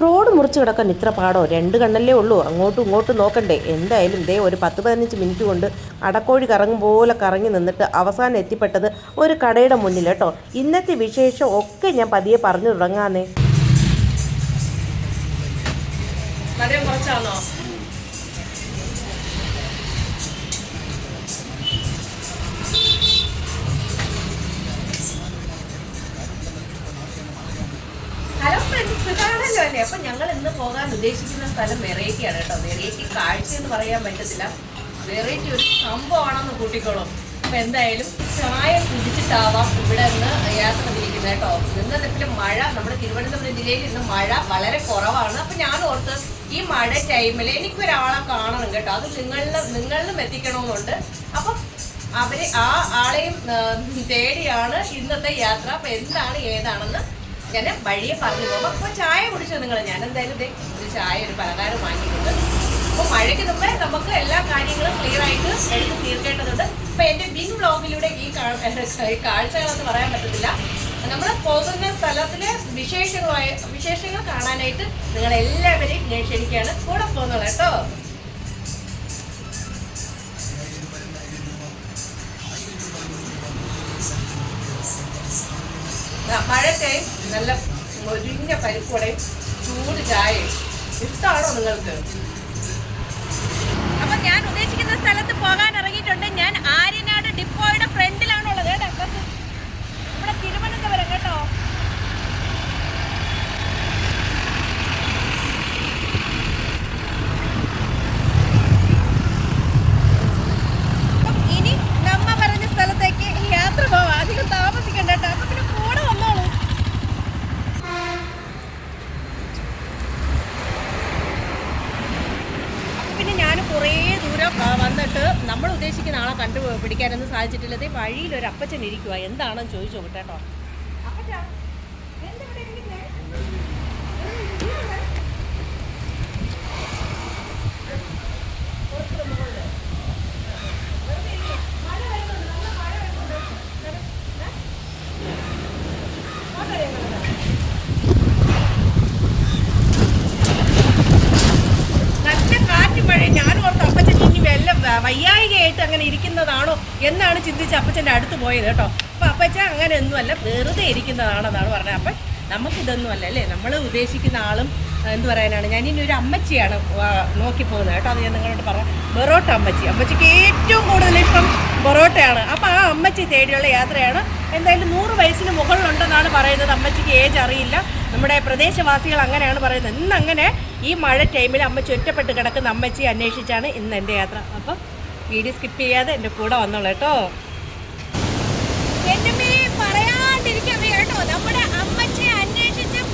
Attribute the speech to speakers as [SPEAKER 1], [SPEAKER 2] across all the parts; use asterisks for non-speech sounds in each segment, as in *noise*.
[SPEAKER 1] Road മുറിച്ച് കിടക്കാൻ ഇത്ര പാടോ? രണ്ട് കണ്ണല്ലേ ഉള്ളൂ. അങ്ങോട്ടും ഇങ്ങോട്ടും നോക്കണ്ടേ. എന്തായാലും ദേ ഒരു പത്ത് പതിനഞ്ച് മിനിറ്റ് കൊണ്ട് അടക്കോഴി കറങ്ങും പോലെ കറങ്ങി നിന്നിട്ട് അവസാനം എത്തിപ്പെട്ടത് ഒരു കടയുടെ മുന്നിൽ കേട്ടോ. ഇന്നത്തെ വിശേഷം ഒക്കെ ഞാൻ പതിയെ പറഞ്ഞു തുടങ്ങാന്നേ.
[SPEAKER 2] കുറച്ചാണോ? സുഖാണല്ലോ അല്ലേ അപ്പൊ ഞങ്ങൾ ഇന്ന് പോകാൻ ഉദ്ദേശിക്കുന്ന സ്ഥലം വെറൈറ്റി ആണ് കേട്ടോ. വെറൈറ്റി കാഴ്ച എന്ന് പറയാൻ പറ്റത്തില്ല. വെറൈറ്റി ഒരു സംഭവമാണെന്ന് കൂട്ടിക്കോളും. അപ്പൊ എന്തായാലും ചായ കുടിച്ചിട്ടാവാം ഇവിടെ നിന്ന് യാത്ര തിരിക്കുന്നത് കേട്ടോ. ഇന്ന് മഴ നമ്മുടെ തിരുവനന്തപുരം ജില്ലയിൽ ഇന്ന് മഴ വളരെ കുറവാണ്. അപ്പൊ ഞാൻ ഓർത്ത് ഈ മഴ ടൈമിൽ എനിക്കൊരാളെ കാണണം കേട്ടോ. അത് നിങ്ങളിലും നിങ്ങളിലും എത്തിക്കണമെന്നുണ്ട്. അപ്പൊ അവർ ആ ആളെയും തേടിയാണ് ഇന്നത്തെ യാത്ര. അപ്പൊ എന്താണ് ഏതാണെന്ന് ഞാൻ വഴിയെ പറഞ്ഞു പോകും. അപ്പോൾ ചായ കുടിച്ചോ നിങ്ങൾ? ഞാൻ എന്തായാലും ഒരു ചായ ഒരു പലഹാരം വാങ്ങിയിട്ടുണ്ട്. അപ്പോൾ മഴയ്ക്ക് മുമ്പേ നമുക്ക് എല്ലാ കാര്യങ്ങളും ക്ലിയർ ആയിട്ട് എടുത്ത് തീർക്കേണ്ടതുണ്ട്. അപ്പോൾ എന്റെ ബിൻ ബ്ലോഗിലൂടെ ഈ കാഴ്ചകളൊന്നും പറയാൻ പറ്റത്തില്ല. നമ്മൾ പോകുന്ന സ്ഥലത്തിലെ വിശേഷങ്ങളായ വിശേഷങ്ങൾ കാണാനായിട്ട് നിങ്ങൾ എല്ലാവരെയും ഞാൻ ക്ഷണിക്കുകയാണ്. കൂടെ പോകുന്നത് കേട്ടോ. മഴ മഴത്തെയും നല്ല മൊരിഞ്ഞ പരിപ്പുടയും ചൂട് ചായയും. ഇഷ്ടമാണോ നിങ്ങൾക്ക്? അപ്പൊ ഞാൻ ഉദ്ദേശിക്കുന്ന സ്ഥലത്ത് പോകാൻ ഇറങ്ങിയിട്ടുണ്ട്. ഞാൻ ആര്യനാട് ഡിപ്പോയുടെ ഫ്രണ്ടിലാണുള്ളത് കേട്ടോ അപ്പുറത്ത്. നമ്മുടെ തിരുവനന്തപുരം കേട്ടോ അപ്പം ഇനി നമ്മ പറഞ്ഞ സ്ഥലത്തേക്ക് യാത്ര പോവാം അധികം താമസിക്കണ്ട കേട്ടോ അപ്പൊ പിന്നെ കൂടെ വന്നോളൂ അപ്പൊ പിന്നെ ഞാൻ കുറേ ദൂരം ആ, വന്നിട്ട് നമ്മൾ ഉദ്ദേശിക്കുന്ന ആളെ കണ്ടു പിടിക്കാനൊന്നും ഒരു അപ്പച്ചൻ ഇരിക്കുക എന്താണെന്ന് ചോദിച്ചു നോക്കട്ടെ കേട്ടോ അപ്പച്ചാ, എന്താ ഇവിടെ ഇരിക്കുന്നെ? ഏ, ഇരിക്കുന്നെ? കുറച്ചുകൂടെ മുകളിൽ. വെറുതെ ഇരിക്ക്. മഴ വരുന്നുണ്ട്, നല്ല മഴ വരുന്നുണ്ട്. ഏ? ഫോട്ടോ എടുക്കുന്നത്. നല്ല കാറ്റ് മഴ ഞാൻ ഓർത്ത് അപ്പച്ചൻ ഇനി വല്ല വ- വയ്യായികയായിട്ട് അങ്ങനെ ഇരിക്കുന്നതാണോ എന്നാണ് ചിന്തിച്ച് അപ്പച്ചന്റെ അടുത്ത് പോയത് കേട്ടോ. അപ്പം അപ്പച്ച അങ്ങനെ ഒന്നുമല്ല വെറുതെ ഇരിക്കുന്നതാണെന്നാണ് പറഞ്ഞത്. അപ്പം നമുക്കിതൊന്നും അല്ല? അല്ലേ നമ്മൾ ഉദ്ദേശിക്കുന്ന ആളും എന്ത് പറയാനാണ്? ഞാൻ ഇനി ഒരു അമ്മച്ചിയാണ് നോക്കിപ്പോകുന്നത് നോക്കി പോകുന്നത് കേട്ടോ. അത് ഞാൻ നിങ്ങളോട് പറയാം. ബൊറോട്ട അമ്മച്ചി. അമ്മച്ചിക്ക് ഏറ്റവും കൂടുതൽ ഇഷ്ടം ബൊറോട്ടയാണ്. അപ്പം ആ അമ്മച്ചി തേടിയുള്ള യാത്രയാണ്. എന്തായാലും നൂറ് വയസ്സിന് മുകളിലുണ്ടെന്നാണ് പറയുന്നത്. അമ്മച്ചിക്ക് ഏജ് അറിയില്ല. നമ്മുടെ പ്രദേശവാസികൾ അങ്ങനെയാണ് പറയുന്നത്. ഇന്നങ്ങനെ ഈ മഴ ടൈമിൽ അമ്മച്ചി ഒറ്റപ്പെട്ട് കിടക്കുന്ന അമ്മച്ചി അന്വേഷിച്ചാണ് ഇന്ന് എന്റെ യാത്ര. അപ്പം വീഡിയോ സ്കിപ്പ് ചെയ്യാതെ എന്റെ കൂടെ വന്നോളൂ കേട്ടോ. കേട്ടോ. നമ്മുടെ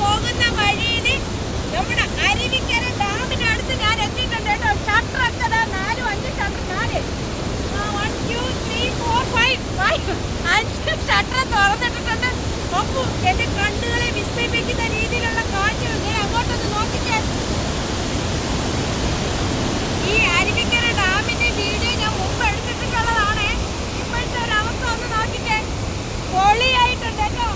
[SPEAKER 2] പോകുന്ന വഴിയിൽ നമ്മുടെ ഡാമിനടുത്ത് ഞാൻ അഞ്ച് ഷട്ടർ ഷട്ടർ തുറന്നിട്ടിട്ടുണ്ട്. അപ്പൊ എന്റെ കണ്ണുകളെ വിസ്മയിപ്പിക്കുന്ന രീതിയിലുള്ള കാഴ്ച അങ്ങോട്ടൊന്ന് നോക്കിക്കേ ഈ അരുവിക്കര ഡാമിന്റെ വീഡിയോ ഞാൻ മുമ്പ് എടുത്തിട്ടുള്ളതാണ് ഇപ്പോഴത്തെ ഒരു അവസ്ഥ ഒന്ന് നോക്കിക്കേ പൊളിയായിട്ടുണ്ട് കേട്ടോ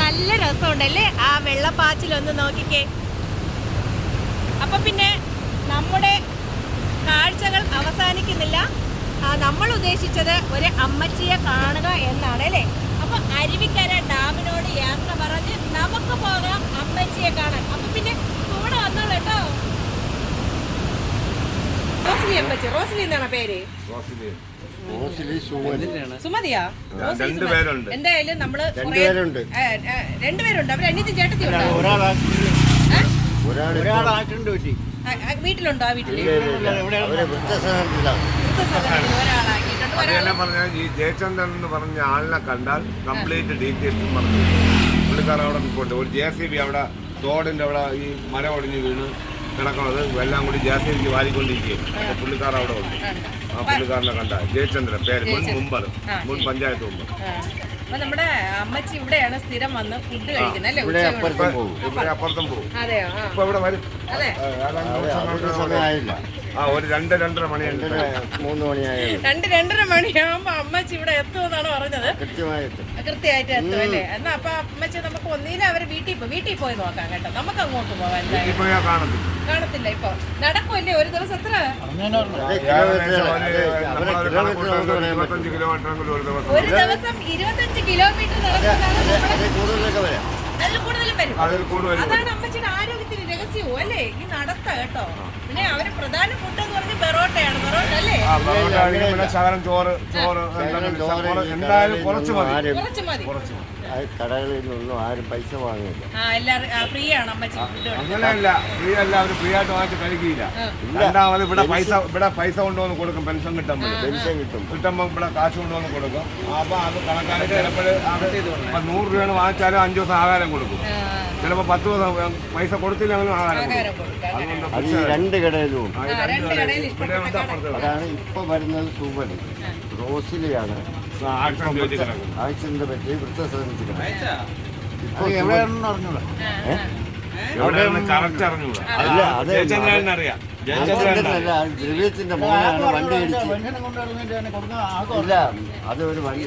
[SPEAKER 2] നല്ല രസമുണ്ടല്ലേ ഒന്ന് നോക്കിക്കേ. അപ്പൊ പിന്നെ നമ്മുടെ കാഴ്ചകൾ അവസാനിക്കുന്നില്ല. നമ്മൾ ഉദ്ദേശിച്ചത് ഒരു അമ്മച്ചിയെ കാണുക എന്നാണ് അല്ലേ? അപ്പൊ അരുവിക്കര ഡാമിനോട് യാത്ര പറഞ്ഞ് നമുക്ക് പോകാം അമ്മച്ചിയെ കാണാൻ. അപ്പൊ പിന്നെ കൂടെ വന്നോളൂ കേട്ടോ. റോസ്ലി അമ്മച്ചി റോസ്ലി എന്നാണ് പേര്? റോസ്ലി
[SPEAKER 3] രണ്ട്
[SPEAKER 2] സുമതി.
[SPEAKER 3] പേരുണ്ട്.
[SPEAKER 2] എന്തായാലും നമ്മൾ
[SPEAKER 4] രണ്ടുപേരുണ്ട്.
[SPEAKER 2] അനിയത്തി ചേട്ടത്തി ആ, ആ, വീട്ടിലുണ്ടോ ആ
[SPEAKER 4] വീട്ടിൽ? വൃദ്ധസദനത്തിലാണ്.
[SPEAKER 2] ഒരാളാക്കിയിട്ടുണ്ട്
[SPEAKER 3] പറഞ്ഞാൽ ഈ ജയചന്ദ്രൻ എന്ന് പറഞ്ഞ ആളിനെ കണ്ടാൽ കംപ്ലീറ്റ് ഡീറ്റെയിൽസ് പറഞ്ഞു പുള്ളിക്കാരൻ അവിടെ നിൽപ്പുണ്ട്. ഒരു ജെ സി ബി അവിടെ തോടിന്റെ അവിടെ ഈ മരം ഒടിഞ്ഞു വീണ്. കിടക്കണത് എല്ലാം കൂടി ജെ സി വാരിക്കൊണ്ടിരിക്കുകയും. അപ്പോൾ പുള്ളിക്കാർ അവിടെ ഉണ്ട്. ആ. പുള്ളിക്കാരനെ കണ്ട. ജയചന്ദ്രൻ പേര് മുൻ മുമ്പർ മുൻ പഞ്ചായത്ത് മുമ്പ്
[SPEAKER 2] അപ്പൊ നമ്മുടെ അമ്മച്ചി ഇവിടെയാണ് സ്ഥിരം വന്ന് ഫുഡ് കഴിക്കുന്നത് അല്ലേ?
[SPEAKER 4] ഇവിടെ അപ്പുറത്തും പോകും.
[SPEAKER 3] ഇവിടെ അപ്പുറത്തും പോകും.
[SPEAKER 2] അതെയോ?
[SPEAKER 3] ഇപ്പൊ ഇവിടെ വരും.
[SPEAKER 2] അതെ.
[SPEAKER 3] ആ, ഒരു രണ്ട് രണ്ടര
[SPEAKER 4] രണ്ടര മൂന്ന് മണിയായാലും
[SPEAKER 2] രണ്ട് രണ്ടര മണിയാകുമ്പോ അമ്മച്ചി ഇവിടെ എത്തുമെന്നാണ് പറഞ്ഞത്.
[SPEAKER 4] കൃത്യമായിട്ട്.
[SPEAKER 2] കൃത്യമായിട്ട് എത്തും അല്ലേ? എന്നാ അപ്പൊ അമ്മച്ചി നമുക്ക് ഒന്നിനും അവർ വീട്ടിൽ പോയി വീട്ടിൽ പോയി നോക്കാം കേട്ടോ. നമുക്ക് അങ്ങോട്ട്
[SPEAKER 3] പോവാൻ കാണത്തില്ല.
[SPEAKER 2] ഇപ്പൊ. നടക്കുമല്ലേ ഒരു ദിവസം എത്ര?
[SPEAKER 3] ഒരു ദിവസം
[SPEAKER 2] ഒരു ദിവസം ഇരുപത്തഞ്ച് കിലോമീറ്റർ നടക്കുന്നതാണ്
[SPEAKER 4] അതിൽ
[SPEAKER 2] കൂടുതലും വരും.
[SPEAKER 3] അതിൽ കൂടുതൽ
[SPEAKER 2] അതാണ് അമ്മച്ചിയുടെ ആരോഗ്യത്തിന് രഹസ്യവും അല്ലേ? ഈ നടത്ത കേട്ടോ. പിന്നെ അവർ പ്രധാന ഫുഡ് എന്ന് പറഞ്ഞ ബെറോട്ടയാണ്
[SPEAKER 3] പെറോട്ട അല്ലേ? പിന്നെ ശകലം ചോറ് ചോറ് എന്തായാലും കുറച്ച് മതി.
[SPEAKER 2] കുറച്ച് മതി.
[SPEAKER 3] കുറച്ച് മതി.
[SPEAKER 4] ആ കടകളിൽ നിന്നും ആരും പൈസ വാങ്ങില്ല
[SPEAKER 2] ആ എല്ലാരും ഫ്രീ ആണ്
[SPEAKER 3] അങ്ങനെയല്ല ഫ്രീ അല്ല അവർ ഫ്രീ ആയിട്ട് വാങ്ങിച്ച് കഴിക്കില്ല. രണ്ടാമത് ഇവിടെ പൈസ ഇവിടെ പൈസ കൊണ്ടുവന്ന് കൊടുക്കും പെൻഷൻ കിട്ടുമ്പോൾ
[SPEAKER 4] പെൻഷൻ കിട്ടും.
[SPEAKER 3] കിട്ടുമ്പോൾ ഇവിടെ കാശ് കൊണ്ടുവന്ന് കൊടുക്കും. അപ്പൊ അത് കണക്കാക്കി ചിലപ്പോൾ അത്. നൂറ് രൂപയാണ് വാങ്ങിച്ചാലും അഞ്ചു ദിവസം ആഹാരം കൊടുക്കും. ചിലപ്പോൾ പത്ത് ദിവസം പൈസ കൊടുത്തില്ലെങ്കിലും ആഹാരം
[SPEAKER 4] അത്. രണ്ട് കടയിലും. അതാണ് ഇപ്പൊ വരുന്നത് സൂപ്പർ. റോസിലെയാണ്
[SPEAKER 3] ആക്സിഡന്റ് പറ്റി
[SPEAKER 4] വൃത്തസദനത്തിൽ ഇപ്പൊ
[SPEAKER 5] എവിടെയാണെന്ന് അറിഞ്ഞൂടാ.
[SPEAKER 4] അല്ല, അത്
[SPEAKER 3] ജയചന്ദ്രൻ അറിയാം.
[SPEAKER 4] ദ്രവ്യത്തിന്റെ മോനാണ് വണ്ടി ഇടിച്ച്. ഇല്ല അത് ഒരു വണ്ടി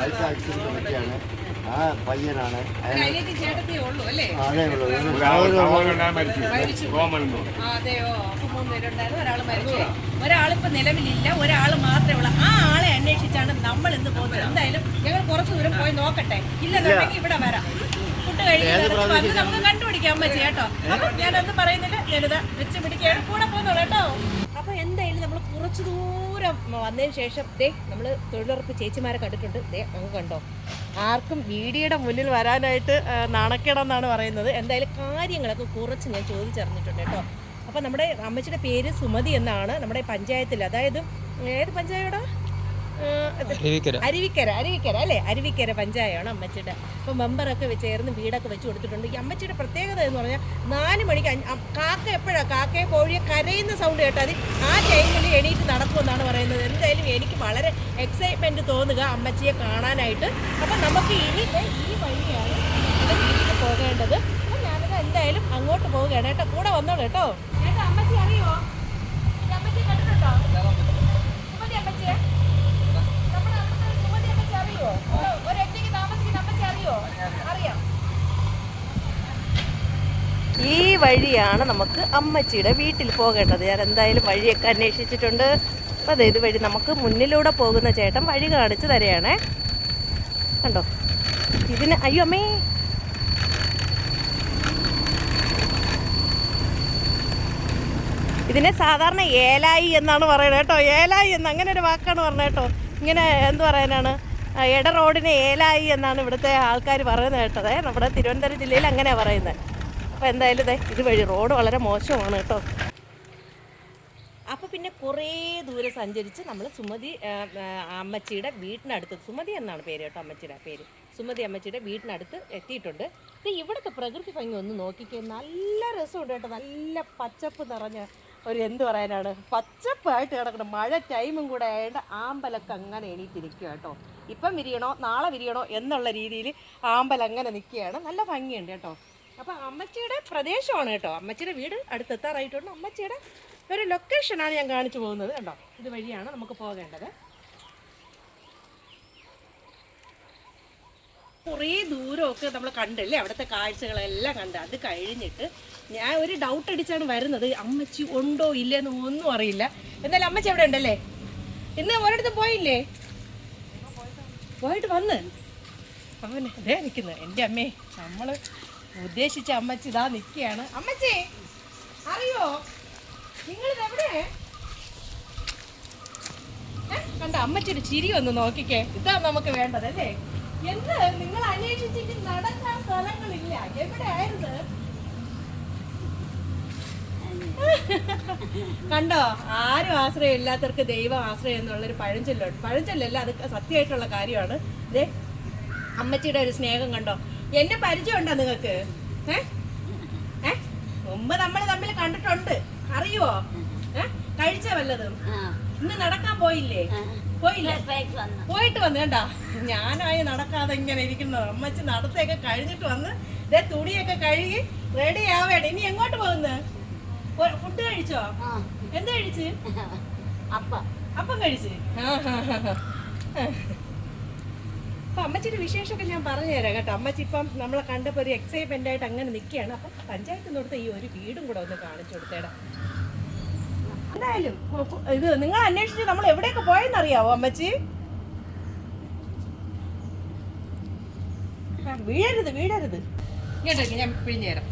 [SPEAKER 4] ബൈക്ക് ആക്സിഡന്റ് പറ്റിയാണ്. ആ പയ്യനാണ്. അതേ ഉള്ളൂ
[SPEAKER 2] ഒരാളിപ്പോ നിലവിലില്ല ഒരാൾ മാത്രമേ ഉള്ളൂ. ആ ആളെ അന്വേഷിച്ചാണ് നമ്മൾ ഇന്ന് പോകുന്നത്. എന്തായാലും ഞങ്ങൾ കുറച്ച് ദൂരം പോയി നോക്കട്ടെ. ഇല്ലെന്നുണ്ടെങ്കിൽ ഇവിടെ വരാം. ഫുഡ് കഴിഞ്ഞു നമുക്ക് കണ്ടുപിടിക്കാൻ പറ്റി കേട്ടോ. അപ്പൊ ഞാനൊന്നും പറയുന്നില്ല. ഞാനിത് വെച്ച് പിടിക്കുകയാണ്. കൂടെ പോകുന്നുള്ളൂ കേട്ടോ. കുറച്ച് ദൂരം വന്നതിന് ശേഷം ദേ നമ്മൾ തൊഴിലുറപ്പ് ചേച്ചിമാരെ കണ്ടിട്ടുണ്ട്. ദേ അങ്ങ് കണ്ടോ? ആർക്കും വീഡിയോയുടെ മുന്നിൽ വരാനായിട്ട് എന്നാണ് പറയുന്നത്. എന്തായാലും കാര്യങ്ങളൊക്കെ കുറച്ച് ഞാൻ ചോദിച്ചറിഞ്ഞിട്ടുണ്ട് കേട്ടോ. അപ്പോൾ നമ്മുടെ അമ്മച്ചിയുടെ പേര് സുമതി എന്നാണ് നമ്മുടെ പഞ്ചായത്തിൽ. അതായത് ഏത് പഞ്ചായത്താ
[SPEAKER 5] അരുവിക്കര.
[SPEAKER 2] അരുവിക്കര അരുവിക്കര അല്ലേ? അരുവിക്കര പഞ്ചായമാണ് അമ്മച്ചിയുടെ. അപ്പോൾ മെമ്പറൊക്കെ വെച്ച് ചേർന്ന് വീടൊക്കെ വെച്ച് കൊടുത്തിട്ടുണ്ട്. ഈ അമ്മച്ചിയുടെ പ്രത്യേകത എന്ന് പറഞ്ഞാൽ നാല് മണിക്ക് കാക്ക എപ്പോഴാ? കാക്കയെ കോഴിയെ കരയുന്ന സൗണ്ട് കേട്ടാൽ മതി. ആ ടൈമിൽ എണീറ്റ് നടക്കുമെന്നാണ് പറയുന്നത്. എന്തായാലും എനിക്ക് വളരെ എക്സൈറ്റ്മെന്റ് തോന്നുക അമ്മച്ചിയെ കാണാനായിട്ട്. അപ്പം നമുക്ക് ഇനി ഈ വഴിയാണ് പോകേണ്ടത്. അപ്പം ഞാനത് എന്തായാലും അങ്ങോട്ട് പോവുകയാണ്. കേട്ടോ കൂടെ വന്നോളൂ കേട്ടോ ചേട്ടാ അമ്മച്ചി അറിയോ ഈ അമ്മച്ചിയെ കണ്ടിട്ടുണ്ടോ സുമതി അമ്മച്ചിയെ നമ്മുടെ അവിടുത്തെ സുമതി അമ്മച്ചി അറിയോ ഒരു- ഒരു ഒറ്റയ്ക്ക് താമസിക്കുന്ന അമ്മച്ചി അറിയോ അറിയാം ഈ വഴിയാണ് നമുക്ക് അമ്മച്ചിയുടെ വീട്ടിൽ പോകേണ്ടത്. ഞാൻ എന്തായാലും വഴിയൊക്കെ അന്വേഷിച്ചിട്ടുണ്ട്. അപ്പോൾ അതെ ഇത് വഴി നമുക്ക് മുന്നിലൂടെ പോകുന്ന ചേട്ടൻ വഴി കാണിച്ചു തരികയാണേ. കണ്ടോ? ഇതിന് അയ്യോ അമ്മേ. ഇതിനെ സാധാരണ ഏലായി എന്നാണ് പറയുന്നത് കേട്ടോ. ഏലായി എന്ന് അങ്ങനെ ഒരു വാക്കാണ് പറഞ്ഞത് കേട്ടോ. ഇങ്ങനെ എന്ത് പറയാനാണ്? ഇട റോഡിനെ ഏലായി എന്നാണ് ഇവിടുത്തെ ആൾക്കാർ പറയുന്നത് കേട്ടത്. നമ്മുടെ തിരുവനന്തപുരം ജില്ലയിൽ അങ്ങനെയാണ് പറയുന്നത്. അപ്പോൾ എന്തായാലും ഇതേ ഇതുവഴി റോഡ് വളരെ മോശമാണ് കേട്ടോ. അപ്പോൾ പിന്നെ കുറേ ദൂരെ സഞ്ചരിച്ച് നമ്മൾ സുമതി അമ്മച്ചിയുടെ വീട്ടിനടുത്ത് സുമതി എന്നാണ് പേര് കേട്ടോ അമ്മച്ചിയുടെ പേര്. സുമതി അമ്മച്ചിയുടെ വീട്ടിനടുത്ത് എത്തിയിട്ടുണ്ട്. ഇത് ഇവിടുത്തെ പ്രകൃതി ഭംഗി ഒന്ന് നോക്കിക്കേ. നല്ല രസമുണ്ട് കേട്ടോ. നല്ല പച്ചപ്പ് നിറഞ്ഞ ഒരു എന്ത് പറയാനാണ്? പച്ചപ്പായിട്ട് കിടക്കണം മഴ ടൈമും കൂടെ ആയതുകൊണ്ട് ആമ്പലൊക്കെ അങ്ങനെ എണീറ്റിരിക്കുക കേട്ടോ. ഇപ്പം വിരിയണോ നാളെ വിരിയണോ എന്നുള്ള രീതിയിൽ ആമ്പലങ്ങനെ നിൽക്കുകയാണ് നല്ല ഭംഗിയുണ്ട് കേട്ടോ. അപ്പം അമ്മച്ചിയുടെ പ്രദേശമാണ് കേട്ടോ. അമ്മച്ചിയുടെ വീട് അടുത്തെത്താറായിട്ടുണ്ട് അമ്മച്ചിയുടെ ഒരു ലൊക്കേഷനാണ് ഞാൻ കാണിച്ചു പോകുന്നത് കേട്ടോ ഇത് വഴിയാണ് നമുക്ക് പോകേണ്ടത്. കുറേ ദൂരമൊക്കെ നമ്മൾ കണ്ടല്ലേ? അവിടുത്തെ കാഴ്ചകളെല്ലാം കണ്ട്. അത് കഴിഞ്ഞിട്ട് ഞാൻ ഒരു ഡൗട്ട് അടിച്ചാണ് വരുന്നത്. അമ്മച്ചി ഉണ്ടോ ഇല്ലെന്ന് ഒന്നും അറിയില്ല. എന്നാലും അമ്മച്ചി അവിടെ ഉണ്ടല്ലേ? ഇന്ന് ഒരിടത്ത് പോയില്ലേ? പോയിട്ട് വന്ന്. അവനെ അതേ നിൽക്കുന്നത് എന്റെ അമ്മേ നമ്മൾ ഉദ്ദേശിച്ച അമ്മച്ചി ഇതാ നിൽക്കുകയാണ്. അമ്മച്ചി അറിയോ? നിങ്ങൾ എവിടെ? കണ്ട അമ്മച്ചിയുടെ ചിരി ഒന്ന് നോക്കിക്കേ. ഇതാ നമുക്ക് വേണ്ടത് അല്ലേ? എന്ത് നിങ്ങൾ അന്വേഷിച്ചിട്ട് നടക്കാൻ സ്ഥലങ്ങളില്ല. എവിടെ ആയിരുന്നു? കണ്ടോ ആരും ആശ്രയം ഇല്ലാത്തവർക്ക് ദൈവം ആശ്രയം എന്നുള്ളൊരു പഴഞ്ചൊല്ലുണ്ട്. പഴഞ്ചൊല്ലല്ല അത് സത്യമായിട്ടുള്ള കാര്യമാണ്. അതെ അമ്മച്ചിയുടെ ഒരു സ്നേഹം കണ്ടോ? എന്നെ പരിചയമുണ്ടോ നിങ്ങൾക്ക്? ഏ? മുമ്പ് നമ്മൾ തമ്മിൽ കണ്ടിട്ടുണ്ട്. അറിയുവോ? ഏ? കഴിച്ച വല്ലതും? ഇന്ന് നടക്കാൻ പോയില്ലേ? പോയില്ലേ? പോയിട്ട് വന്നു. കണ്ടാ? ഞാനായി നടക്കാതെ ഇങ്ങനെ ഇരിക്കുന്നു. അമ്മച്ചി നടത്തൊക്കെ കഴിഞ്ഞിട്ട് വന്ന് ഇതേ തുണിയൊക്കെ കഴുകി റെഡി ആവേണ്ട. ഇനി എങ്ങോട്ട് പോകുന്നു? ഫുഡ് കഴിച്ചോ? എന്ത് കഴിച്ച്?
[SPEAKER 6] അപ്പം.
[SPEAKER 2] അപ്പം കഴിച്ച്. അപ്പൊ അമ്മച്ചിയുടെ വിശേഷമൊക്കെ ഞാൻ പറഞ്ഞു തരാം കേട്ടോ. അമ്മച്ചി ഇപ്പം നമ്മളെ കണ്ടപ്പോൾ ഒരു എക്സൈറ്റ്മെന്റ് ആയിട്ട് അങ്ങനെ നിൽക്കുകയാണ്. അപ്പം പഞ്ചായത്ത് കൊടുത്ത ഈ ഒരു വീടും കൂടെ ഒന്ന് കാണിച്ചു കൊടുത്തേടാ. എന്തായാലും ഇത് നിങ്ങൾ അന്വേഷിച്ച് നമ്മൾ എവിടെയൊക്കെ പോയെന്നറിയാവോ അമ്മച്ചി? വീഴരുത് വീഴരുത്. ഇങ്ങോട്ടേക്ക് ഞാൻ പിഴിഞ്ഞു തരാം.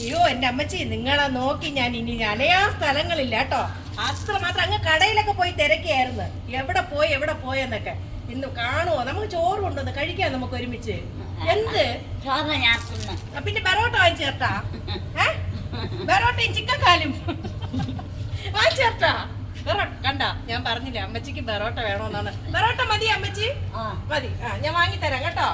[SPEAKER 2] അയ്യോ എന്റെ അമ്മച്ചി നിങ്ങളെ നോക്കി ഞാൻ ഇനി അലയാ സ്ഥലങ്ങളില്ല കേട്ടോ. അത്ര മാത്രം അങ്ങ് കടയിലൊക്കെ പോയി തിരക്കിയായിരുന്നു. എവിടെ പോയി എവിടെ പോയെന്നൊക്കെ ഇന്ന് കാണുമോ നമുക്ക് ചോറ് കൊണ്ടുവന്ന് കഴിക്കാം നമുക്ക് ഒരുമിച്ച്. എന്ത്? പിന്നെ ബെറോട്ട വാങ്ങിച്ചേർട്ടാ ഏ? ബെറോട്ടയും ചിക്കൻ കാലും. വാങ്ങിച്ചേർട്ടാ ചേർത്താ? കണ്ട? ഞാൻ പറഞ്ഞില്ലേ അമ്മച്ചിക്ക് ബെറോട്ട വേണമെന്നാണ് ബെറോട്ട മതി അമ്മച്ചി. മതി. ആ ഞാൻ വാങ്ങിത്തരാം കേട്ടോ.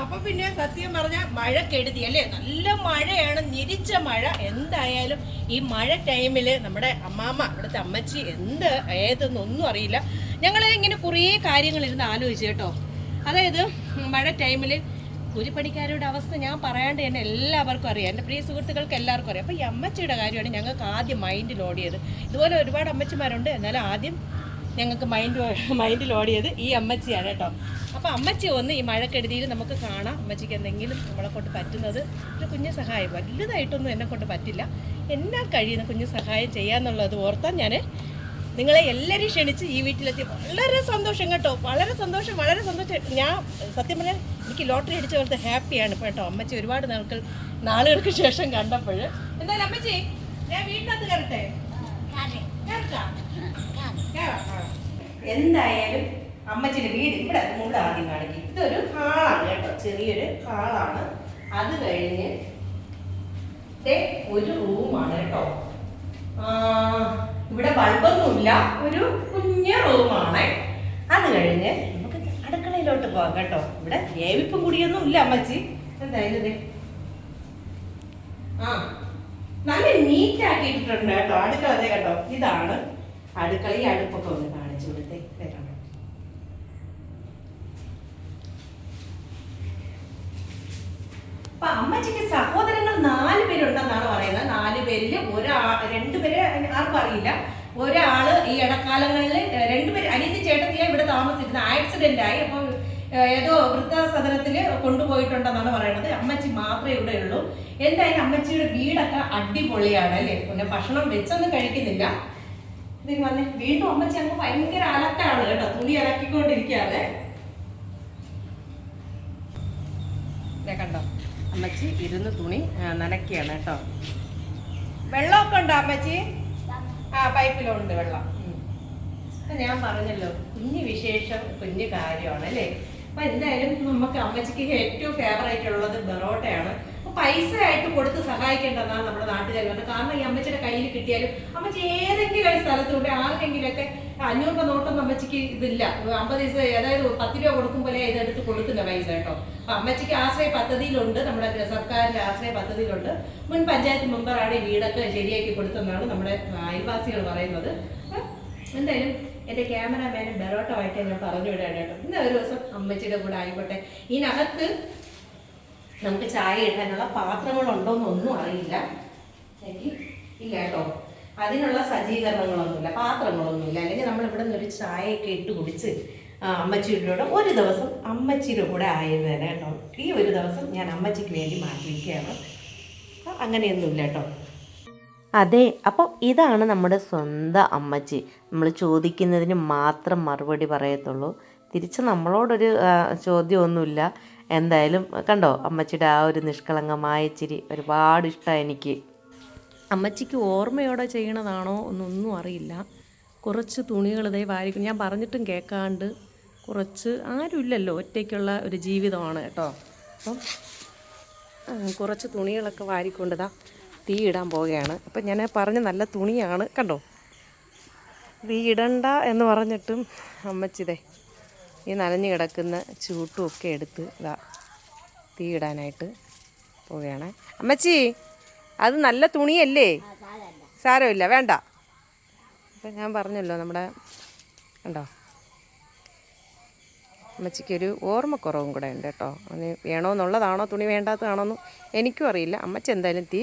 [SPEAKER 2] അപ്പൊ പിന്നെ സത്യം പറഞ്ഞ മഴ കെടുതി അല്ലേ? നല്ല മഴയാണ് നിരിച്ച മഴ. എന്തായാലും ഈ മഴ ടൈമിൽ നമ്മുടെ അമ്മാമ്മ ഇവിടുത്തെ അമ്മച്ചി എന്ത് ഏതെന്നൊന്നും അറിയില്ല. ഞങ്ങൾ ഇങ്ങനെ കുറേ കാര്യങ്ങൾ ഇരുന്ന് ആലോചിച്ചു കേട്ടോ. അതായത് മഴ ടൈമിൽ കൂലിപ്പണിക്കാരുടെ അവസ്ഥ ഞാൻ പറയാണ്ട് തന്നെ എല്ലാവർക്കും അറിയാം. എന്റെ പ്രിയ സുഹൃത്തുക്കൾക്ക് എല്ലാവർക്കും അറിയാം. അപ്പോൾ ഈ അമ്മച്ചിയുടെ കാര്യമാണ് ഞങ്ങൾക്ക് ആദ്യം മൈൻഡിൽ ഓടിയത്. ഇതുപോലെ ഒരുപാട് അമ്മച്ചിമാരുണ്ട്. എന്നാലും ആദ്യം ഞങ്ങൾക്ക് മൈൻഡ് മൈൻഡിൽ ഓടിയത് ഈ അമ്മച്ചിയാണ് കേട്ടോ. അപ്പോൾ അമ്മച്ചി ഒന്ന് ഈ മഴക്കെടുതിയിൽ നമുക്ക് കാണാം. അമ്മച്ചിക്ക് എന്തെങ്കിലും നമ്മളെ കൊണ്ട് പറ്റുന്നത് ഒരു കുഞ്ഞു സഹായം. വലുതായിട്ടൊന്നും എന്നെ കൊണ്ട് പറ്റില്ല. എന്നാൽ കഴിയുന്ന കുഞ്ഞു സഹായം ചെയ്യാന്നുള്ളത് ഓർത്താൻ ഞാൻ നിങ്ങളെ എല്ലാവരെയും ക്ഷണിച്ച് ഈ വീട്ടിലെത്തി. വളരെ സന്തോഷം കേട്ടോ. വളരെ സന്തോഷം വളരെ സന്തോഷം. ഞാൻ സത്യം പറഞ്ഞാൽ എനിക്ക് ലോട്ടറി അടിച്ച പോലത്തെ ഹാപ്പിയാണ് ഇപ്പോൾ കേട്ടോ. അമ്മച്ചി ഒരുപാട് നാൾക്ക് നാളുകൾക്ക് ശേഷം കണ്ടപ്പോൾ. എന്തായാലും അമ്മച്ചി ഞാൻ വീട്ടിനകത്ത് കയറട്ടെ. എന്തായാലും അമ്മച്ചിയുടെ വീട് ഇവിടെ മുകളിൽ ആദ്യം കാണിക്കും. ഇതൊരു ഹാളാണ് കേട്ടോ. ചെറിയൊരു ഹാളാണ്. അത് കഴിഞ്ഞ് ഒരു റൂമാണ് കേട്ടോ. ഇവിടെ ബൾബൊന്നുമില്ല. ഒരു കുഞ്ഞ റൂമാണ്. അത് കഴിഞ്ഞ് നമുക്ക് അടുക്കളയിലോട്ട് പോകാം കേട്ടോ. ഇവിടെ വേവിപ്പും കുടിയൊന്നും ഇല്ല അമ്മച്ചി. എന്തായാലും. ആ നല്ല നീറ്റ് ആക്കിയിട്ടുണ്ട് കേട്ടോ. അടുക്കള അതെ കേട്ടോ ഇതാണ് അടുക്കള. ഈ അടുപ്പൊക്കെ ഒന്ന് കാണിച്ചു കൊടുത്തേ. ദേ അപ്പൊ അമ്മച്ചിക്ക് സഹോദരങ്ങൾ നാല് പേരുണ്ടെന്നാണ് പറയുന്നത്. നാല് പേരിൽ ഒരാ രണ്ടുപേരെ ആർക്കും അറിയില്ല. ഒരാൾ ഈ ഇടക്കാലങ്ങളിൽ രണ്ടുപേര് അനിയത്തി ചേട്ടത്തിയ ഇവിടെ താമസിച്ചിരുന്ന ആക്സിഡന്റ് ആയി അപ്പോൾ ഏതോ വൃദ്ധസദനത്തിൽ കൊണ്ടുപോയിട്ടുണ്ടെന്നാണ് പറയുന്നത്. അമ്മച്ചി മാത്രമേ ഇവിടെ ഉള്ളൂ എന്തായാലും അമ്മച്ചിയുടെ വീടൊക്കെ അടിപൊളിയാണ് അല്ലേ? പിന്നെ ഭക്ഷണം വെച്ചൊന്നും കഴിക്കുന്നില്ല. ഇത് വന്നേ വീണ്ടും അമ്മച്ചി അങ്ങ് ഭയങ്കര അലക്കാണ് കേട്ടോ തുണി അലക്കിക്കൊണ്ടിരിക്കുകയാണ് ദേ കണ്ടോ അമ്മച്ചി ഇരുന്ന് തുണി നനയ്ക്കുകയാണ് കേട്ടോ. വെള്ളമൊക്കെ ഉണ്ടോ അമ്മച്ചി? ആ പൈപ്പിലുണ്ട് വെള്ളം. ഞാൻ പറഞ്ഞല്ലോ കുഞ്ഞു വിശേഷം കുഞ്ഞു കാര്യമാണ് അല്ലേ? അപ്പൊ എന്തായാലും നമുക്ക് അമ്മച്ചിക്ക് ഏറ്റവും ഫേവറേറ്റ് ഉള്ളത് ബെറോട്ടയാണ് പൈസ ആയിട്ട് കൊടുത്ത് സഹായിക്കേണ്ടതാണ് നമ്മുടെ പറഞ്ഞത് കാരണം ഈ അമ്മച്ചിയുടെ കയ്യിൽ കിട്ടിയാലും അമ്മച്ചി ഏതെങ്കിലും ഒരു സ്ഥലത്തൂടെ ആർക്കെങ്കിലൊക്കെ അഞ്ഞൂറ് രൂപ നോട്ടൊന്നും അമ്മച്ചിക്ക് ഇതില്ല. അമ്പത് ദിവസം അതായത് പത്ത് രൂപ കൊടുക്കുമ്പോഴേ ഇതെടുത്ത് കൊടുക്കുന്ന പൈസ കേട്ടോ. അമ്മച്ചിക്ക് ആശ്രയ പദ്ധതിയിലുണ്ട് നമ്മുടെ സർക്കാരിന്റെ ആശ്രയ പദ്ധതിയിലുണ്ട്. മുൻ പഞ്ചായത്ത് മെമ്പറാണ് ഈ വീടൊക്കെ ശരിയാക്കി കൊടുത്തെന്നാണ് നമ്മുടെ അയൽവാസികൾ പറയുന്നത്. എന്തായാലും എന്റെ ക്യാമറാമാന് ബെറോട്ടോ ആയിട്ട് ഞാൻ പറഞ്ഞു വിടാണ് കേട്ടോ. ഇന്ന് ഒരു ദിവസം അമ്മച്ചിയുടെ കൂടെ ആയിക്കോട്ടെ. ഇതിനകത്ത് നമുക്ക് ചായ ഇടാനുള്ള പാത്രങ്ങളുണ്ടോന്നൊന്നും അറിയില്ല. ഇല്ല കേട്ടോ. അതിനുള്ള സജ്ജീകരണങ്ങളൊന്നുമില്ല പാത്രങ്ങളൊന്നുമില്ല. അല്ലെങ്കിൽ നമ്മൾ ഇവിടെ നിന്ന് ഒരു ചായയൊക്കെ ഇട്ട് കുടിച്ച് അമ്മച്ചിയുടെ കൂടെ ഒരു ദിവസം അമ്മച്ചിയുടെ കൂടെ ആയിരുന്നേനെ കേട്ടോ. ഈ ഒരു ദിവസം ഞാൻ അമ്മച്ചിക്ക് വേണ്ടി മാറ്റിയിരിക്കുകയാണ് അങ്ങനെയൊന്നുമില്ല കേട്ടോ.
[SPEAKER 1] അതെ അപ്പോൾ ഇതാണ് നമ്മുടെ സ്വന്തം അമ്മച്ചി. നമ്മൾ ചോദിക്കുന്നതിന് മാത്രം മറുപടി പറയത്തുള്ളൂ. തിരിച്ച് നമ്മളോടൊരു ചോദ്യമൊന്നുമില്ല. എന്തായാലും കണ്ടോ അമ്മച്ചിയുടെ ആ ഒരു നിഷ്കളങ്കമായ ചിരി ഒരുപാട് ഇഷ്ടമാണ് എനിക്ക്. അമ്മച്ചിക്ക് ഓർമ്മയോടെ ചെയ്യണതാണോ എന്നൊന്നും അറിയില്ല. കുറച്ച് തുണികൾ ഇതേ വാരിക്കും ഞാൻ പറഞ്ഞിട്ടും കേൾക്കാണ്ട് കുറച്ച് ആരുമില്ലല്ലോ ഒറ്റയ്ക്കുള്ള ഒരു ജീവിതമാണ് കേട്ടോ. അപ്പം കുറച്ച് തുണികളൊക്കെ വാരിക്കൊണ്ടതാ തീ ഇടാൻ പോവുകയാണ്. അപ്പം ഞാൻ പറഞ്ഞ നല്ല തുണിയാണ് കണ്ടോ? തീ ഇടണ്ട എന്ന് പറഞ്ഞിട്ടും അമ്മച്ചിതേ ഈ നനഞ്ഞു കിടക്കുന്ന ചൂട്ടും ഒക്കെ എടുത്ത് ഇതാ തീ ഇടാനായിട്ട് പോവുകയാണ്. അമ്മച്ചി അത് നല്ല തുണിയല്ലേ? സാരമില്ല വേണ്ട. അപ്പം ഞാൻ പറഞ്ഞല്ലോ നമ്മുടെ കണ്ടോ?
[SPEAKER 2] അമ്മച്ചിക്ക് ഒരു ഓർമ്മക്കുറവും കൂടെ ഉണ്ട് കേട്ടോ. അതിന് വേണമെന്നുള്ളതാണോ തുണി വേണ്ടാത്തതാണോന്നും എനിക്കും അറിയില്ല. അമ്മച്ചി എന്തായാലും തീ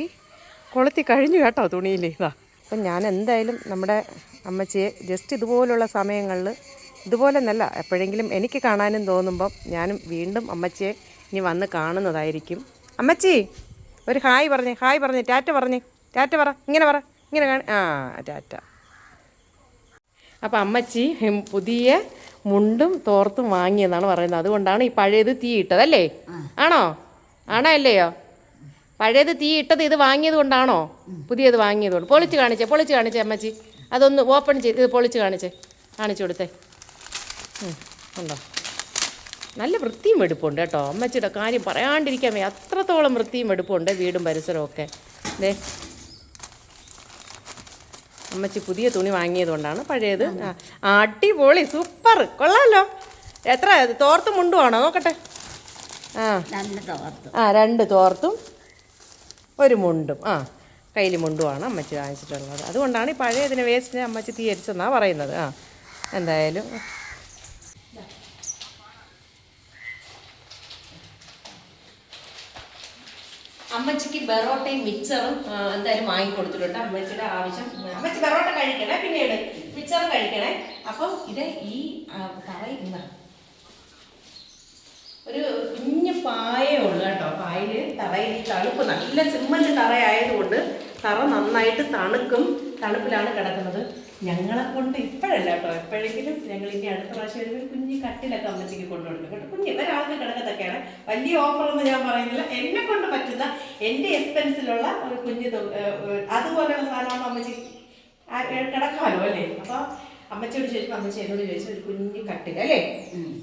[SPEAKER 2] കൊളുത്തി കഴിഞ്ഞു കേട്ടോ തുണിയിൽ ഇതാ. അപ്പം ഞാൻ എന്തായാലും നമ്മുടെ അമ്മച്ചിയെ ജസ്റ്റ് ഇതുപോലുള്ള സമയങ്ങളിൽ ഇതുപോലെ നല്ല എപ്പോഴെങ്കിലും എനിക്ക് കാണാനും തോന്നുമ്പം ഞാനും വീണ്ടും അമ്മച്ചിയെ ഇനി വന്ന് കാണുന്നതായിരിക്കും. അമ്മച്ചി ഒരു ഹായ് പറഞ്ഞേ ഹായ് പറഞ്ഞേ ടാറ്റ പറഞ്ഞേ ടാറ്റ പറ ഇങ്ങനെ പറ ഇങ്ങനെ കാണി ആ ടാറ്റ. അപ്പം അമ്മച്ചി പുതിയ മുണ്ടും തോർത്തും വാങ്ങിയെന്നാണ് പറയുന്നത്. അതുകൊണ്ടാണ് ഈ പഴയത് തീ ഇട്ടത് അല്ലേ? ആണോ? ആണോ അല്ലയോ? പഴയത് തീ ഇട്ടത് ഇത് വാങ്ങിയത് കൊണ്ടാണോ? പുതിയത് വാങ്ങിയത് കൊണ്ട്. പൊളിച്ച് കാണിച്ചേ പൊളിച്ച് കാണിച്ചേ അമ്മച്ചി. അതൊന്ന് ഓപ്പൺ ചെയ്ത് ഇത് പൊളിച്ച് കാണിച്ചേ. കാണിച്ചു കൊടുത്തേ. ഉണ്ടോ? നല്ല വൃത്തിയും വെടുപ്പുണ്ട് കേട്ടോ. അമ്മച്ചിയുടെ കാര്യം പറയാണ്ടിരിക്കാൻ അത്രത്തോളം വൃത്തിയും വെടുപ്പുണ്ട് വീടും പരിസരവും ഒക്കെ. ദേ അമ്മച്ചി പുതിയ തുണി വാങ്ങിയതുകൊണ്ടാണ് പഴയത്. അടിപൊളി സൂപ്പർ കൊള്ളാമല്ലോ എത്ര? തോർത്തും മുണ്ടുവാണോ നോക്കട്ടെ. ആ. ആ രണ്ട് തോർത്തും ഒരു മുണ്ടും. ആ കയ്യിൽ മുണ്ടുമാണ് അമ്മച്ചി വാങ്ങിച്ചിട്ടുള്ളത്. അതുകൊണ്ടാണ് ഈ പഴയതിനെ വേസ്റ്റിനെ അമ്മച്ചി തീയരിച്ചെന്നാണ് പറയുന്നത്. ആ എന്തായാലും ബെറോട്ടയും മിക്സറും എന്തായാലും വാങ്ങിക്കൊടുത്തിട്ടുണ്ട് അമ്മച്ചിയുടെ ആവശ്യം. അമ്മച്ചി ബെറോട്ട കഴിക്കണേ പിന്നീട് മിക്സറും കഴിക്കണേ. അപ്പം ഇത് ഈ ഇന്നാ ഒരു കുഞ്ഞു പായേ ഉള്ളു കേട്ടോ. പായയിൽ തറയിൽ തണുപ്പ് നല്ല സിമ്മന്റ് തറയായതുകൊണ്ട് തറ നന്നായിട്ട് തണുക്കും തണുപ്പിലാണ് കിടക്കുന്നത്. ഞങ്ങളെ കൊണ്ട് ഇപ്പോഴല്ല കേട്ടോ. എപ്പോഴെങ്കിലും ഞങ്ങൾ ഇനി അടുത്ത പ്രാവശ്യം വരുമ്പോൾ കുഞ്ഞു കട്ടിലൊക്കെ അമ്മച്ചിക്ക് കൊണ്ടുകൊടുക്കും കേട്ടോ. കുഞ്ഞ് ഒരാൾക്ക് കിടക്കത്തൊക്കെയാണ്. വലിയ ഓഫറൊന്നും ഞാൻ പറയുന്നില്ല. എന്നെ കൊണ്ട് പറ്റുന്ന എന്റെ എക്സ്പെൻസിലുള്ള ഒരു കുഞ്ഞ് അതുപോലെയുള്ള സാധനമാണ് അമ്മച്ചി കിടക്കാമല്ലോ അല്ലേ? അപ്പോൾ അമ്മച്ചിയോട് ചോദിച്ചപ്പോൾ അമ്മച്ചി എന്നോട് ചോദിച്ചു ഒരു കുഞ്ഞ് കട്ടിൽ അല്ലേ?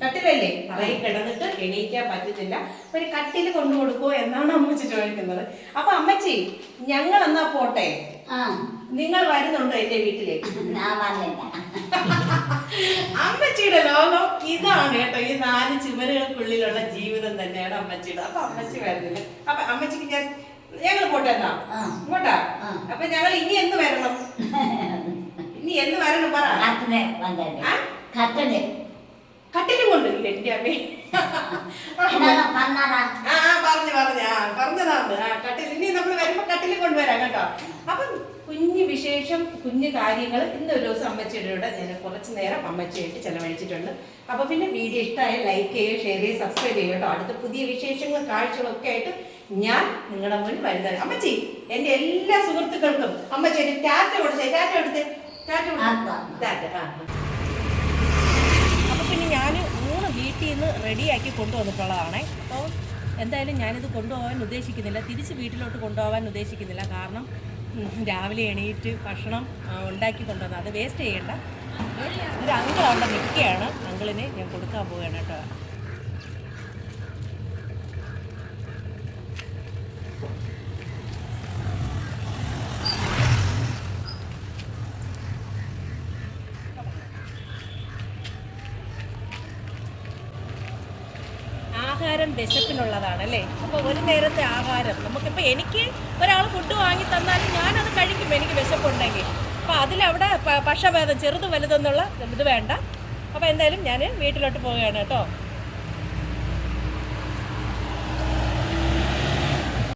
[SPEAKER 2] കട്ടിലല്ലേ? അറിയി കിടന്നിട്ട് എണീക്കാൻ പറ്റത്തില്ല ഒരു കട്ടിൽ കൊണ്ടു കൊടുക്കുമോ എന്നാണ് അമ്മച്ചി ചോദിക്കുന്നത്. അപ്പൊ അമ്മച്ചി ഞങ്ങൾ എന്നാ പോട്ടെ? നിങ്ങൾ വരുന്നുണ്ടോ എന്റെ വീട്ടിലേക്ക്? *laughs* അമ്മച്ചിയുടെ ലോകം ഇതാണ് കേട്ടോ. ഈ നാല് ചുമരുകൾക്കുള്ളിലുള്ള ജീവിതം തന്നെയാണ് അമ്മച്ചിയുടെ. അപ്പൊ അമ്മച്ചി വരുന്നില്ല. അപ്പൊ അമ്മച്ചിക്ക് ഞാൻ ഞങ്ങൾ പോട്ടെ എന്നാ. ഇങ്ങോട്ടാ? അപ്പൊ ഞങ്ങൾ ഇനി എന്ന് വരണം? *laughs* ഇനി എന്ന് വരണം പറ?
[SPEAKER 6] കത്തിന്
[SPEAKER 2] കട്ടിലും കൊണ്ടില്ല എന്റെ അമ്മേ? ആ പറഞ്ഞു പറഞ്ഞു. ആ പറഞ്ഞതാണ്. ആ കട്ടിൽ. ഇനി നമ്മൾ വരുമ്പോ കട്ടിലും കൊണ്ടുവരാം കേട്ടോ. അപ്പം കുഞ്ഞു വിശേഷം കുഞ്ഞു കാര്യങ്ങൾ ഇന്ന് ഒരു ദിവസം അമ്മച്ചിയുടെ കൂടെ ഞാൻ കുറച്ച് നേരം അമ്മച്ചിയായിട്ട് ചെലവഴിച്ചിട്ടുണ്ട്. അപ്പൊ പിന്നെ വീഡിയോ ഇഷ്ടമായ ലൈക്ക് ചെയ്യുക ഷെയർ ചെയ്യുക സബ്സ്ക്രൈബ് ചെയ്യുക കേട്ടോ. അടുത്ത പുതിയ വിശേഷങ്ങളും കാഴ്ചകളും ഒക്കെ ആയിട്ട് ഞാൻ നിങ്ങളുടെ മുന്നിൽ വരുന്നത് അമ്മച്ചി എന്റെ എല്ലാ സുഹൃത്തുക്കൾക്കും അമ്മച്ചി ടാറ്റ കൊടുത്തേ ടാറ്റ കൊടുത്തേ ടാറ്റ കൊടുത്തേ.
[SPEAKER 6] ആ.
[SPEAKER 2] ടാറ്റ ആ. ഞാൻ മൂന്ന് വീട്ടിൽ നിന്ന് റെഡിയാക്കി കൊണ്ടുവന്നിട്ടുള്ളതാണ്. അപ്പോൾ എന്തായാലും ഞാനിത് കൊണ്ടുപോകാൻ ഉദ്ദേശിക്കുന്നില്ല. തിരിച്ച് വീട്ടിലോട്ട് കൊണ്ടുപോകാൻ ഉദ്ദേശിക്കുന്നില്ല. കാരണം രാവിലെ എണീറ്റ് ഭക്ഷണം ഉണ്ടാക്കി കൊണ്ടുവന്നത് അത് വേസ്റ്റ് ചെയ്യണ്ട. ഒരു അങ്കിൾ അവിടെ നിൽക്കുകയാണ്. അങ്കിളിന് ഞാൻ കൊടുക്കാൻ പോവുകയാണ് കേട്ടോ ആഹാരം വിശപ്പിനുള്ളതാണ് അല്ലേ അപ്പോൾ ഒരു നേരത്തെ ആഹാരം. നമുക്കിപ്പോൾ എനിക്ക് ഒരാൾ ഫുഡ് വാങ്ങി തന്നാലും ഞാനത് കഴിക്കും എനിക്ക് വിശപ്പുണ്ടെങ്കിൽ. അപ്പോൾ അതിലവിടെ പക്ഷഭേദം ചെറുത് വലുതെന്നുള്ള ഇത് വേണ്ട. അപ്പോൾ എന്തായാലും ഞാൻ വീട്ടിലോട്ട് പോവുകയാണ് കേട്ടോ.